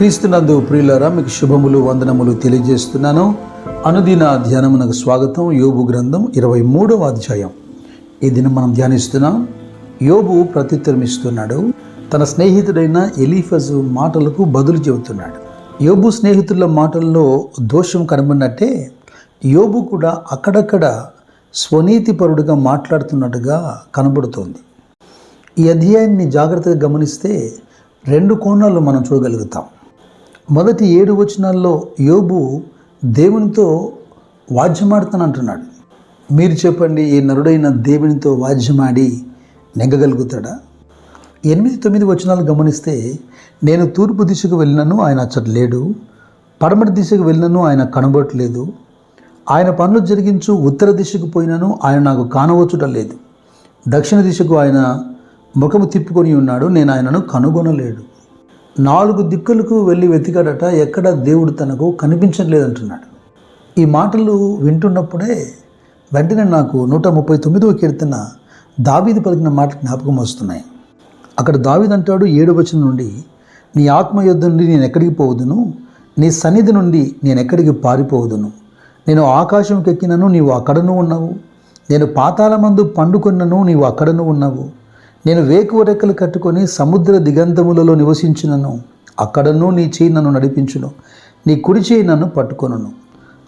క్రీస్తునందు ప్రియులరా మీకు శుభములు వందనములు తెలియజేస్తున్నాను. అనుదిన ధ్యానమునకు స్వాగతం. యోబు గ్రంథం ఇరవై మూడవ అధ్యాయం. ఈ దినం మనం ధ్యానిస్తున్నాం. యోబు ప్రత్యుత్తరం ఇస్తున్నాడు తన స్నేహితుడైన ఎలీఫజు మాటలకు బదులు చెబుతున్నాడు. యోబు స్నేహితుల మాటల్లో దోషం కనబడినట్టే యోబు కూడా అక్కడక్కడ స్వనీతిపరుడుగా మాట్లాడుతున్నట్టుగా కనబడుతోంది. ఈ అధ్యాయాన్ని జాగ్రత్తగా గమనిస్తే రెండు కోణాలు మనం చూడగలుగుతాం. మొదటి ఏడు వచనాల్లో యోబు దేవునితో వాద్యమాడుతానంటున్నాడు. మీరు చెప్పండి ఈ నరుడైన దేవునితో వాద్యమాడి నెగ్గగలుగుతాడా? ఎనిమిది తొమ్మిది వచనాలు గమనిస్తే నేను తూర్పు దిశకు వెళ్ళినను ఆయన అచ్చట లేడు పడమటి దిశకు వెళ్ళినను ఆయన కనబడట్లేదు ఆయన పనులు జరిగించు ఉత్తర దిశకు పోయినను ఆయన నాకు కానవచ్చుట లేదు దక్షిణ దిశకు ఆయన ముఖము తిప్పుకొని ఉన్నాడు నేను ఆయనను కనుగొనలేడు. నాలుగు దిక్కులకు వెళ్ళి వెతికాడట ఎక్కడ దేవుడు తనకు కనిపించట్లేదంటున్నాడు. ఈ మాటలు వింటున్నప్పుడే వెంటనే నాకు నూట ముప్పై తొమ్మిదవ కీర్తన దావీది పలికిన మాట జ్ఞాపకం వస్తున్నాయి. అక్కడ దావీది అంటాడు ఏడు వచనం నుండి నీ ఆత్మ యుద్ధ నుండి నేను ఎక్కడికి పోవదును? నీ సన్నిధి నుండి నేను ఎక్కడికి పారిపోవదును? నేను ఆకాశంకి ఎక్కినను నీవు అక్కడను ఉన్నావు. నేను పాతాళమందు పండుకున్నను నీవు అక్కడను ఉన్నావు. నేను వేకువ రెక్కలు కట్టుకొని సముద్ర దిగంతములలో నివసించినను. అక్కడనూ నీ చేయి నన్ను నడిపించును. నీ కుడి చేయి నన్ను పట్టుకొనును.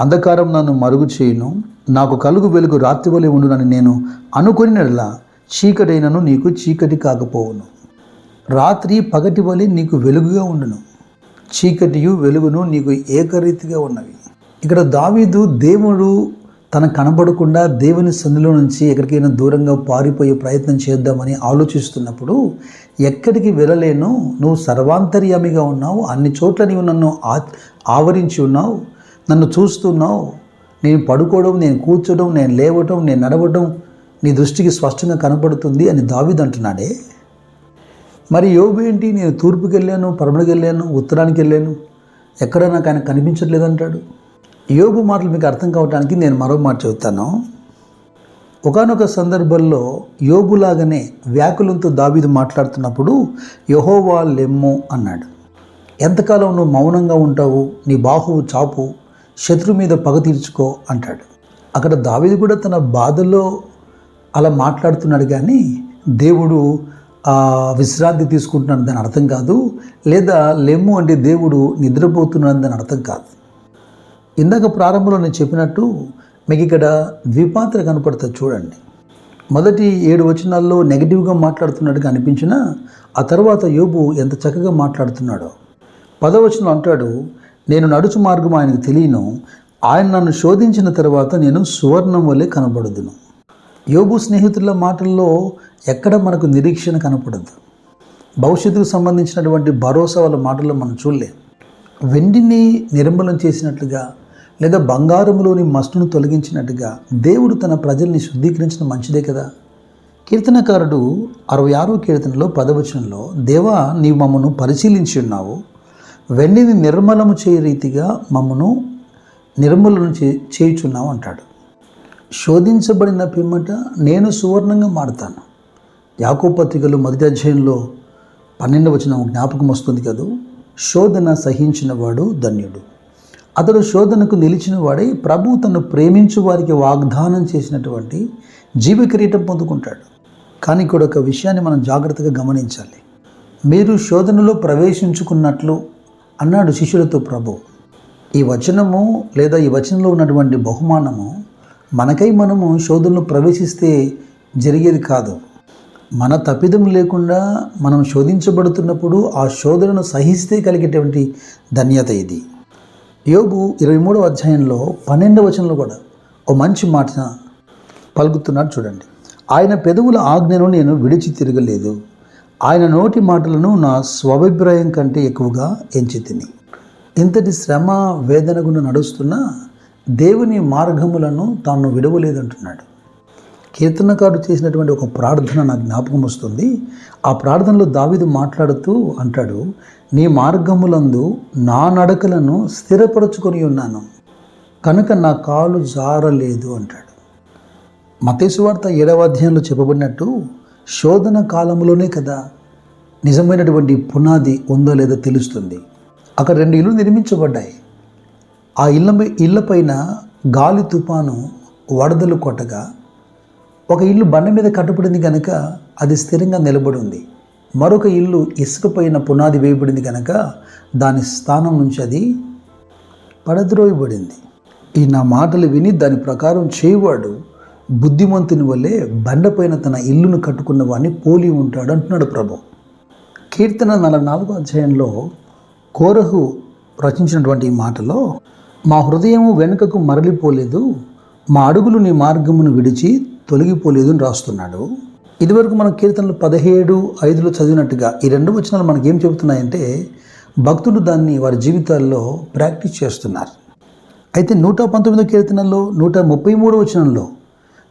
అంధకారం నన్ను మరుగు చేయును. నాకు కలుగు వెలుగు రాత్రి వలె ఉండునని నేను అనుకొనినలా చీకటైనను నీకు చీకటి కాకపోవును. రాత్రి పగటి వలె నీకు వెలుగుగా ఉండును. చీకటియు వెలుగును నీకు ఏకరీతిగా ఉన్నవి. ఇక్కడ దావీదు దేవుడు తన కనబడకుండా దేవుని సందులో నుంచి ఎక్కడికైనా దూరంగా పారిపోయే ప్రయత్నం చేద్దామని ఆలోచిస్తున్నప్పుడు ఎక్కడికి వెళ్ళలేను? నువ్వు సర్వాంతర్యామిగా ఉన్నావు. అన్ని చోట్ల నీవు నన్ను ఆ ఆవరించి ఉన్నావు. నన్ను చూస్తున్నావు. నేను పడుకోవడం నేను కూర్చోవడం నేను లేవటం నేను నడవడం నీ దృష్టికి స్పష్టంగా కనపడుతుంది అని దావిదంటున్నాడే మరి యోబు ఏంటి? నేను తూర్పుకి వెళ్ళాను పరమడికి వెళ్ళాను ఉత్తరానికి వెళ్ళాను. ఎక్కడ నాకు ఆయన కనిపించట్లేదు యోగు యోబు మాటలు మీకు అర్థం కావడానికి నేను మరో మాట చెబుతాను. ఒకనొక సందర్భంలో యోబులాగానే వ్యాకులంతో దావీదు మాట్లాడుతున్నప్పుడు యహోవా లెమ్ము అన్నాడు. ఎంతకాలం నువ్వు మౌనంగా ఉంటావు? నీ బాహువు చాపు శత్రు మీద పగ తీర్చుకో అంటాడు. అక్కడ దావీదు కూడా తన బాధలో అలా మాట్లాడుతున్నాడు కానీ దేవుడు విశ్రాంతి తీసుకుంటున్నాడు దాని అర్థం కాదు లేదా లెమ్ము అంటే దేవుడు నిద్రపోతున్నాడు దాని అర్థం కాదు. ఇందాక ప్రారంభంలో నేను చెప్పినట్టు మీకు ఇక్కడ ద్విపాత్ర కనపడుతుంది చూడండి. మొదటి ఏడు వచనాల్లో నెగిటివ్గా మాట్లాడుతున్నట్టుగా అనిపించినా ఆ తర్వాత యోబు ఎంత చక్కగా మాట్లాడుతున్నాడో. పదవచనం అంటాడు నేను నడుచు మార్గం ఆయనకు తెలియను. ఆయన నన్ను శోధించిన తర్వాత నేను సువర్ణం వల్లే కనబడదును. యోబు స్నేహితుల మాటల్లో ఎక్కడ మనకు నిరీక్షణ కనపడదు. భవిష్యత్తుకు సంబంధించినటువంటి భరోసా వాళ్ళ మాటల్లో మనం చూడలేం. వెండిని నిర్మలం చేసినట్లుగా లేదా బంగారంలోని మస్టును తొలగించినట్టుగా దేవుడు తన ప్రజల్ని శుద్ధీకరించడం మంచిదే కదా? కీర్తనకారుడు అరవై ఆరో కీర్తనలో పదవచనంలో దేవా నీవు మమ్మను పరిశీలించి ఉన్నావు. వెండిని నిర్మలము చేయ రీతిగా మమ్మను నిర్మూలన చే చేయుచున్నావు అంటాడు. శోధించబడిన పిమ్మట నేను సువర్ణంగా మారుతాను. యాకో పత్రికలు మొదటి అధ్యాయంలో పన్నెండవచనం జ్ఞాపకం వస్తుంది కదూ? శోధన సహించిన వాడు ధన్యుడు. అతడు శోధనకు నిలిచిన వాడై ప్రభు తను ప్రేమించు వారికి వాగ్దానం చేసినటువంటి జీవ కిరీటం పొందుకుంటాడు. కానీ ఇక్కడ ఒక విషయాన్ని మనం జాగ్రత్తగా గమనించాలి. మీరు శోధనలో ప్రవేశించుకున్నట్లు అన్నాడు శిష్యులతో ప్రభు. ఈ వచనము లేదా ఈ వచనంలో ఉన్నటువంటి బహుమానము మనకై మనము శోధనలో ప్రవేశిస్తే జరిగేది కాదు. మన తప్పిదం లేకుండా మనం శోధించబడుతున్నప్పుడు ఆ శోధనను సహిస్తే కలిగేటువంటి ధన్యత ఇది. యోబు ఇరవై మూడవ అధ్యాయంలో పన్నెండవ వచనంలో కూడా ఓ మంచి మాట పలుకుతున్నాడు చూడండి. ఆయన పెదవుల ఆజ్ఞను నేను విడిచి తిరగలేదు. ఆయన నోటి మాటలను నా స్వాభిప్రాయం కంటే ఎక్కువగా ఎంచి తిని. ఇంతటి శ్రమ వేదన గుండా నడుస్తున్నా దేవుని మార్గములను తాను విడవలేదంటున్నాడు. కీర్తనకారుడు చేసినటువంటి ఒక ప్రార్థన నాకు జ్ఞాపకం వస్తుంది. ఆ ప్రార్థనలో దావిదు మాట్లాడుతూ అంటాడు నీ మార్గములందు నా నడకలను స్థిరపరచుకొని ఉన్నాను. కనుక నా కాలు జారలేదు అంటాడు. మతేశ్వార్త ఏడవ అధ్యాయంలో చెప్పబడినట్టు శోధన కాలంలోనే కదా నిజమైనటువంటి పునాది ఉందో లేదో తెలుస్తుంది. అక్కడ రెండు ఇల్లు నిర్మించబడ్డాయి. ఆ ఇళ్ళ ఇళ్ళపైన గాలి తుఫాను వడదలు కొట్టగా ఒక ఇల్లు బండ మీద కట్టుబడింది కనుక అది స్థిరంగా నిలబడి ఉంది. మరొక ఇల్లు ఇసుకపైన పునాది వేయబడింది కనుక దాని స్థానం నుంచి అది పడద్రోయబడింది. ఈ నా మాటలు విని దాని ప్రకారం చేయవాడు బుద్ధిమంతుని వల్లే బండపైన తన ఇల్లును కట్టుకున్న వాడిని పోలి ఉంటాడు అంటున్నాడు ప్రభు. కీర్తన నలభై నాలుగో అధ్యాయంలో కోరహు రచించినటువంటి ఈ మాటలో మా హృదయము వెనుకకు మరలిపోలేదు మా అడుగులు నీ మార్గమును విడిచి తొలగిపోలేదని రాస్తున్నాడు. ఇదివరకు మన కీర్తనలు పదిహేడు ఐదులో చదివినట్టుగా ఈ రెండు వచనాలు మనకి ఏం చెబుతున్నాయంటే భక్తులు దాన్ని వారి జీవితాల్లో ప్రాక్టీస్ చేస్తున్నారు. అయితే నూట పంతొమ్మిదో కీర్తనలో నూట ముప్పై మూడో వచనంలో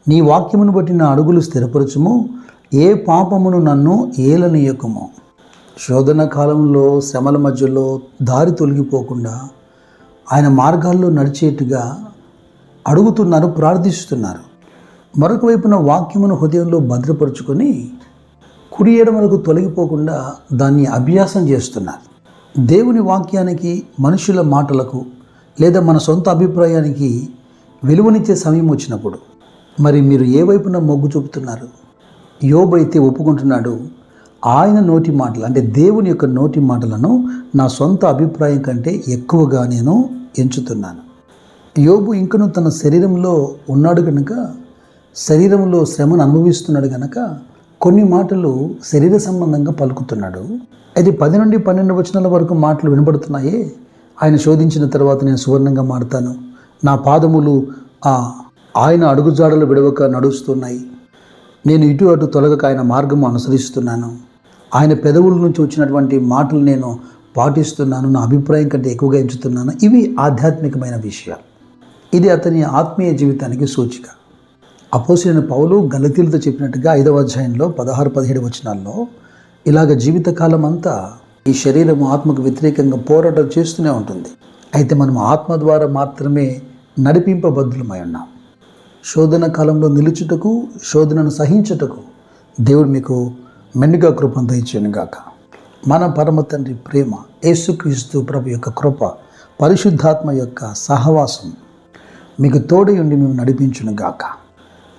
నీ వాక్యమును బట్టి నా అడుగులు స్థిరపరచుము ఏ పాపమును నన్ను ఏలనీయకము. శోధన కాలంలో శ్రమల మధ్యలో దారి తొలగిపోకుండా ఆయన మార్గాల్లో నడిచేట్టుగా అడుగుతున్నారు ప్రార్థిస్తున్నారు. మరొక వైపున వాక్యమును హృదయంలో భద్రపరుచుకొని కుడి ఎడమలకు తొలగిపోకుండా దాన్ని అభ్యాసం చేస్తున్నారు. దేవుని వాక్యానికి మనుషుల మాటలకు లేదా మన సొంత అభిప్రాయానికి విలువనిచ్చే సమయం వచ్చినప్పుడు మరి మీరు ఏ వైపున మొగ్గు చూపుతున్నారు? యోబైతే అయితే ఒప్పుకుంటున్నాడు ఆయన నోటి మాటలు అంటే దేవుని యొక్క నోటి మాటలను నా సొంత అభిప్రాయం కంటే ఎక్కువగా నేను ఎంచుతున్నాను. యోబు ఇంకను తన శరీరంలో ఉన్నాడు కనుక శరీరంలో శ్రమను అనుభవిస్తున్నాడు కనుక కొన్ని మాటలు శరీర సంబంధంగా పలుకుతున్నాడు. అయితే పది నుండి పన్నెండు వచనాల వరకు మాటలు వినబడుతున్నాయే? ఆయన శోధించిన తర్వాత నేను సువర్ణంగా మారుతాను. నా పాదములు ఆ ఆయన అడుగుజాడలు విడవక నడుస్తున్నాయి. నేను ఇటు అటు తొలగక ఆయన మార్గం అనుసరిస్తున్నాను. ఆయన పెదవుల నుంచి వచ్చినటువంటి మాటలు నేను పాటిస్తున్నాను. నా అభిప్రాయం కంటే ఎక్కువగా ఎంచుతున్నాను. ఇవి ఆధ్యాత్మికమైన విషయాలు. ఇది అతని ఆత్మీయ జీవితానికి సూచిక. అపోసిన పౌలు గలతీలతో చెప్పినట్టుగా ఐదవ అధ్యాయంలో పదహారు పదిహేడు వచనాల్లో ఇలాగ జీవితకాలం అంతా ఈ శరీరం ఆత్మకు వ్యతిరేకంగా పోరాటం చేస్తూనే ఉంటుంది. అయితే మనం ఆత్మ ద్వారా మాత్రమే నడిపింపబద్ధులమై ఉన్నాం. శోధన కాలంలో నిలుచుటకు శోధనను సహించుటకు దేవుడు మీకు మెండుగా కృపను దయచేయను గాక. మన పరమ తండ్రి ప్రేమ యేసుక్రీస్తు ప్రభు యొక్క కృప పరిశుద్ధాత్మ యొక్క సహవాసం మీకు తోడై ఉండి మేము నడిపించును గాక.